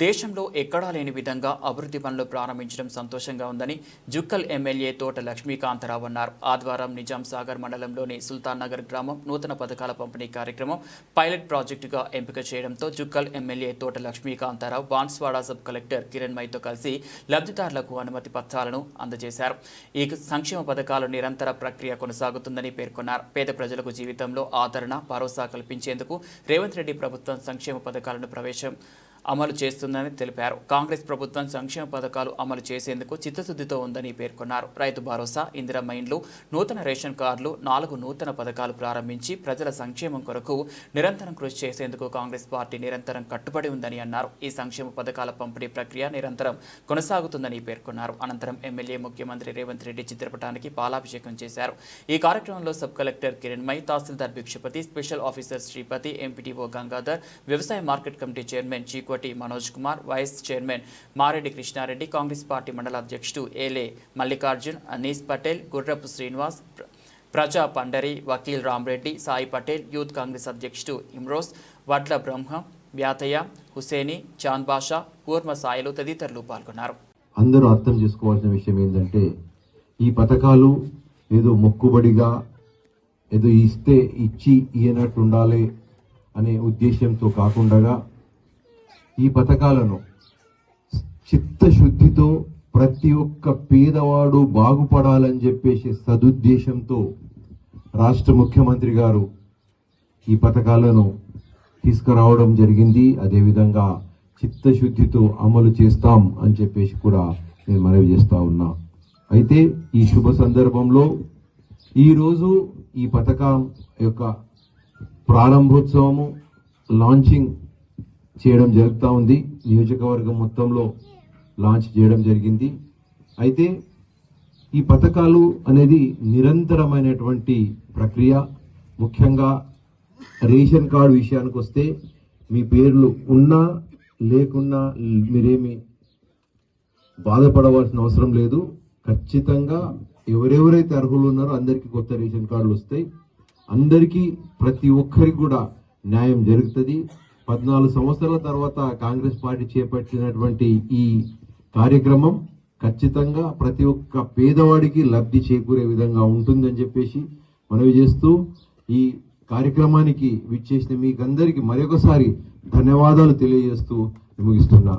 దేశంలో ఎక్కడా లేని విధంగా అభివృద్ధి పనులు ప్రారంభించడం సంతోషంగా ఉందని జుక్కల్ ఎమ్మెల్యే తోట లక్ష్మీకాంతరావు అన్నారు. ఆదివారం నిజాం సాగర్ మండలంలోని సుల్తాన్ నగర్ గ్రామం నూతన పథకాల పంపిణీ కార్యక్రమం పైలట్ ప్రాజెక్టుగా ఎంపిక చేయడంతో Jukkal MLA Thota Lakshmikantharao Banswada sub collector Kiran మైతో కలిసి లబ్ధిదారులకు అనుమతి పత్రాలను అందజేశారు. ఈ సంక్షేమ పథకాలు నిరంతర ప్రక్రియ కొనసాగుతుందని పేర్కొన్నారు. పేద ప్రజలకు జీవితంలో ఆదరణ భరోసా కల్పించేందుకు రేవంత్ రెడ్డి ప్రభుత్వం సంక్షేమ పథకాలను ప్రవేశం అమలు చేస్తుందని తెలిపారు. కాంగ్రెస్ ప్రభుత్వం సంక్షేమ పథకాలు అమలు చేసేందుకు చిత్తశుద్ధితో ఉందని పేర్కొన్నారు. రైతు భరోసా ఇందిరమ్మ ఇండ్లు నూతన రేషన్ కార్డులు నాలుగు నూతన పథకాలు ప్రారంభించి ప్రజల సంక్షేమం కొరకు నిరంతరం కృషి చేసేందుకు కాంగ్రెస్ పార్టీ నిరంతరం కట్టుబడి ఉందని అన్నారు. ఈ సంక్షేమ పథకాల పంపిణీ ప్రక్రియ నిరంతరం కొనసాగుతుందని పేర్కొన్నారు. అనంతరం ఎమ్మెల్యే ముఖ్యమంత్రి రేవంత్ రెడ్డి చిత్రపటానికి పాలాభిషేకం చేశారు. ఈ కార్యక్రమంలో sub collector Kiranmai tahsildar Bhikshapathi special officer Sripathi MPTO Gangadhar వ్యవసాయ market committee chairman Chikoti Manoj Kumar vice chairman Mareddy Krishnareddy Congress party మండల అధ్యక్షుడు ఏలే మల్లికార్జున్ అనీస్ పటేల్ గుర్రపు శ్రీనివాస్ ప్రజా పండరి వకీల్ రామ్రెడ్డి సాయి పటేల్ యూత్ కాంగ్రెస్ అధ్యక్షుడు ఇమ్రోస్ వడ్ల బ్రహ్మ వ్యాతయ్య హుసేని చాంద్ బాషా కూర్మ సాయిలు తదితరులు పాల్గొన్నారు. అందరూ అర్థం చేసుకోవాల్సిన విషయం ఏంటంటే ఈ పథకాలు ఏదో మొక్కుబడిగా ఏదో ఇస్తే ఇచ్చి ఇయ్యనట్టు ఉండాలి అనే ఉద్దేశంతో కాకుండా ఈ పథకాలను చిత్తశుద్ధితో ప్రతి ఒక్క పేదవాడు బాగుపడాలని చెప్పేసి సదుద్దేశంతో రాష్ట్ర ముఖ్యమంత్రి గారు ఈ పథకాలను తీసుకురావడం జరిగింది. అదేవిధంగా చిత్తశుద్ధితో అమలు చేస్తాం అని చెప్పేసి కూడా నేను మనవి చేస్తా ఉన్నా. అయితే ఈ శుభ సందర్భంలో ఈరోజు ఈ పథకం యొక్క ప్రారంభోత్సవము లాంచింగ్ చేయడం జరుగుతూ ఉంది. నియోజకవర్గం మొత్తంలో లాంచ్ చేయడం జరిగింది. అయితే ఈ పథకాలు అనేది నిరంతరమైనటువంటి ప్రక్రియ. ముఖ్యంగా రేషన్ కార్డు విషయానికి వస్తే మీ పేర్లు ఉన్నా లేకున్నా మీరేమి బాధపడవలసిన అవసరం లేదు. ఖచ్చితంగా ఎవరెవరైతే అర్హులు ఉన్నారో అందరికీ కొత్త రేషన్ కార్డులు వస్తాయి. అందరికీ ప్రతి ఒక్కరికి కూడా న్యాయం జరుగుతుంది. పద్నాలుగు సంవత్సరాల తర్వాత కాంగ్రెస్ పార్టీ చేపట్టినటువంటి ఈ కార్యక్రమం ఖచ్చితంగా ప్రతి ఒక్క పేదవాడికి లబ్ధి చేకూరే విధంగా ఉంటుందని చెప్పేసి మనవి చేస్తూ ఈ కార్యక్రమానికి విచ్చేసిన మీకందరికీ మరొకసారి ధన్యవాదాలు తెలియజేస్తూ ముగిస్తున్నా.